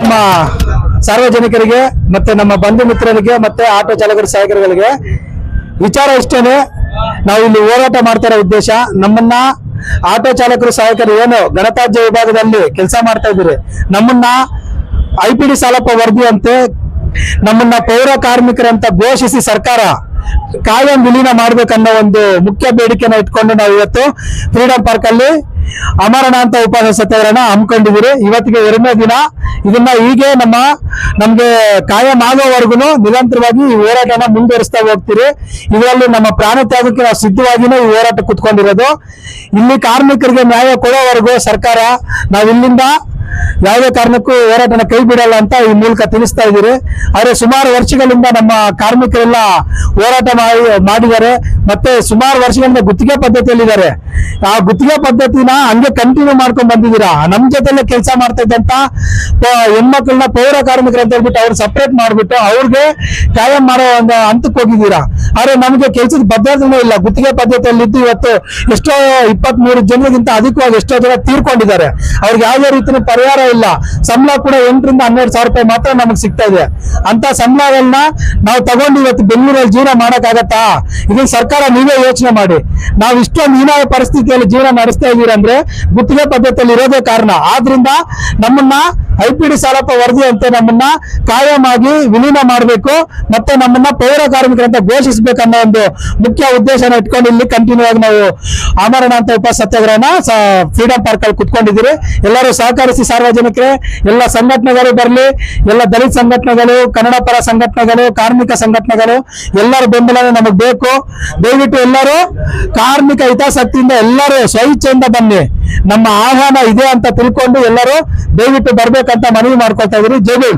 ನಮ್ಮ ಸಾರ್ವಜನಿಕರಿಗೆ ಮತ್ತೆ ನಮ್ಮ ಬಂಧು ಮಿತ್ರರಿಗೆ ಮತ್ತೆ ಆಟೋ ಚಾಲಕರ ಸಹಕರಿಗಳಿಗೆ ವಿಚಾರ ಇಷ್ಟೇನೆ. ನಾವು ಇಲ್ಲಿ ಹೋರಾಟ ಮಾಡ್ತಾ ಉದ್ದೇಶ ನಮ್ಮನ್ನ ಆಟೋ ಚಾಲಕರು ಸಹಾಯಕರು ಏನು ಗಣತಾಜ್ಯ ವಿಭಾಗದಲ್ಲಿ ಕೆಲಸ ಮಾಡ್ತಾ ಇದ್ದೀರಿ. ನಮ್ಮನ್ನ ಐ ಪಿ ಡಿ ಸಾಲಪ್ಪ ವರದಿಯಂತೆ ನಮ್ಮನ್ನ ಪೌರ ಕಾರ್ಮಿಕರಂತ ಘೋಷಿಸಿ ಸರ್ಕಾರ ಕಾಯಂ ವಿಲೀನ ಮಾಡ್ಬೇಕನ್ನೋ ಒಂದು ಮುಖ್ಯ ಬೇಡಿಕೆನ ಇಟ್ಕೊಂಡು ನಾವು ಇವತ್ತು ಫ್ರೀಡಂ ಪಾರ್ಕ್ ಅಲ್ಲಿ ಅಮರಣ ಅಂತ ಉಪವಾಸ ಸತ್ಯಾಗ್ರಹನ ಹಮ್ಮಿಕೊಂಡಿದ್ದೀರಿ. ಇವತ್ತಿಗೆ ಎರಡನೇ ದಿನ. ಇದನ್ನ ಹೀಗೆ ನಮ್ಮ, ನಮ್ಗೆ ಕಾಯಂ ಆಗೋವರೆಗೂ ನಿರಂತರವಾಗಿ ಈ ಹೋರಾಟನ ಮುಂದುವರಿಸ್ತಾ ಹೋಗ್ತೀರಿ. ಇದರಲ್ಲಿ ನಮ್ಮ ಪ್ರಾಣ ತ್ಯಾಗಕ್ಕೆ ನಾವು ಸಿದ್ಧವಾಗಿನೇ ಈ ಹೋರಾಟ ಕುತ್ಕೊಂಡಿರೋದು. ಇಲ್ಲಿ ಕಾರ್ಮಿಕರಿಗೆ ನ್ಯಾಯ ಕೊಡೋವರೆಗೂ ಸರ್ಕಾರ ನಾವು ಇಲ್ಲಿಂದ ಯಾವುದೇ ಕಾರಣಕ್ಕೂ ಹೋರಾಟನ ಕೈ ಬಿಡಲ್ಲ ಅಂತ ಈ ಮೂಲಕ ತಿಳಿಸ್ತಾ ಇದ್ದೀರಿ. ಆದರೆ ಸುಮಾರು ವರ್ಷಗಳಿಂದ ನಮ್ಮ ಕಾರ್ಮಿಕರೆಲ್ಲ ಹೋರಾಟ ಮಾಡಿ, ಮಾಡಿದ್ದಾರೆ. ಮತ್ತೆ ಸುಮಾರು ವರ್ಷಗಳಿಂದ ಗುತ್ತಿಗೆ ಪದ್ಧತಿಯಲ್ಲಿದ್ದಾರೆ. ಆ ಗುತ್ತಿಗೆ ಪದ್ಧತಿನ ಹಂಗೆ ಕಂಟಿನ್ಯೂ ಮಾಡ್ಕೊಂಡ್ ಬಂದಿದ್ದೀರಾ? ನಮ್ಮ ಜೊತೆಲೆ ಕೆಲಸ ಮಾಡ್ತಾ ಇದ್ದಂತ ಹೆಣ್ಮಕ್ಳನ್ನ ಪೌರ ಕಾರ್ಮಿಕರು ಅಂತ ಹೇಳ್ಬಿಟ್ಟು ಅವ್ರು ಸಪ್ರೇಟ್ ಮಾಡಿಬಿಟ್ಟು ಅವ್ರಿಗೆ ಕಾಯಂ ಮಾಡೋ ಒಂದು ಹಂತಕ್ಕೆ ಹೋಗಿದ್ದೀರಾ? ಆದ್ರೆ ನಮ್ಗೆ ಕೆಲಸದ ಭದ್ರತೆನೂ ಇಲ್ಲ. ಗುತ್ತಿಗೆ ಪದ್ಧತಿಯಲ್ಲಿ ಇದ್ದು ಇವತ್ತು ಎಷ್ಟೋ ಇಪ್ಪತ್ತ್ ಮೂರು ಜನರಿಗಿಂತ ಅಧಿಕವಾಗಿ ಎಷ್ಟೋ ಜನ ತೀರ್ಕೊಂಡಿದ್ದಾರೆ. ಅವ್ರಿಗೆ ಯಾವುದೇ ರೀತಿಯ ಪರಿಹಾರ ಇಲ್ಲ. ಸಂಬಳ ಕೂಡ ಎಂಟರಿಂದ ಹನ್ನೆರಡು ಸಾವಿರ ರೂಪಾಯಿ ಮಾತ್ರ ನಮಗೆ ಸಿಗ್ತಾ ಇದೆ. ಅಂತ ಸಂಬಳಗಳನ್ನ ನಾವು ತಗೊಂಡು ಇವತ್ತು ಬೆಂಗಳೂರಲ್ಲಿ ಜೀವನ ಮಾಡಕ್ಕಾಗತ್ತಾ? ಇದನ್ನ ಸರ್ಕಾರ ನೀವೇ ಯೋಚನೆ ಮಾಡಿ. ನಾವು ಇಷ್ಟೊಂದು ಹೀನಾಯ ಪರಿಸ್ಥಿತಿಯಲ್ಲಿ ಜೀವನ ನಡೆಸ್ತಾ ಇದ್ದೀರಂದ್ರೆ ಅಂದ್ರೆ ಗುತ್ತಿಗೆ ಪದ್ಧತಿಯಲ್ಲಿ ಇರೋದೇ ಕಾರಣ. ಆದ್ರಿಂದ ನಮ್ಮನ್ನ ಐ ಪಿ ಡಿ ಸಾಲಪ್ಪ ವರದಿ ಅಂತೆ ನಮ್ಮನ್ನ ಕಾಯಂ ಆಗಿ ವಿಲೀನ ಮಾಡಬೇಕು ಮತ್ತೆ ನಮ್ಮನ್ನ ಪೌರ ಕಾರ್ಮಿಕರಂತ ಘೋಷಿಸಬೇಕನ್ನೋ ಒಂದು ಮುಖ್ಯ ಉದ್ದೇಶನ ಇಟ್ಕೊಂಡು ಇಲ್ಲಿ ಕಂಟಿನ್ಯೂ ಆಗಿ ನಾವು ಆಮರಣ ಅಂತ ಉಪ ಸತ್ಯಾಗ್ರಹನ ಫ್ರೀಡಂ ಪಾರ್ಕ್ ಅಲ್ಲಿ ಕುತ್ಕೊಂಡಿದ್ದೀರಿ. ಎಲ್ಲರೂ ಸಹಕರಿಸಿ ಸಾರ್ವಜನಿಕರೇ, ಎಲ್ಲ ಸಂಘಟನೆಗಳು ಬರಲಿ, ಎಲ್ಲ ದಲಿತ ಸಂಘಟನೆಗಳು, ಕನ್ನಡ ಪರ ಸಂಘಟನೆಗಳು, ಕಾರ್ಮಿಕ ಸಂಘಟನೆಗಳು, ಎಲ್ಲರ ಬೆಂಬಲನೇ ನಮಗೆ ಬೇಕು. ದಯವಿಟ್ಟು ಎಲ್ಲರೂ ಕಾರ್ಮಿಕ ಹಿತಾಸಕ್ತಿಯಿಂದ ಎಲ್ಲರೂ ಸ್ವಇಚ್ಛೆಯಿಂದ ಬನ್ನಿ. ನಮ್ಮ ಆಹ್ವಾನ ಇದೆ ಅಂತ ತಿಳ್ಕೊಂಡು ಎಲ್ಲರೂ ದಯವಿಟ್ಟು ಬರ್ಬೇಕಂತ ಮನವಿ ಮಾಡ್ಕೊಳ್ತಾ ಇದ್ದೀರಿ ಜೈ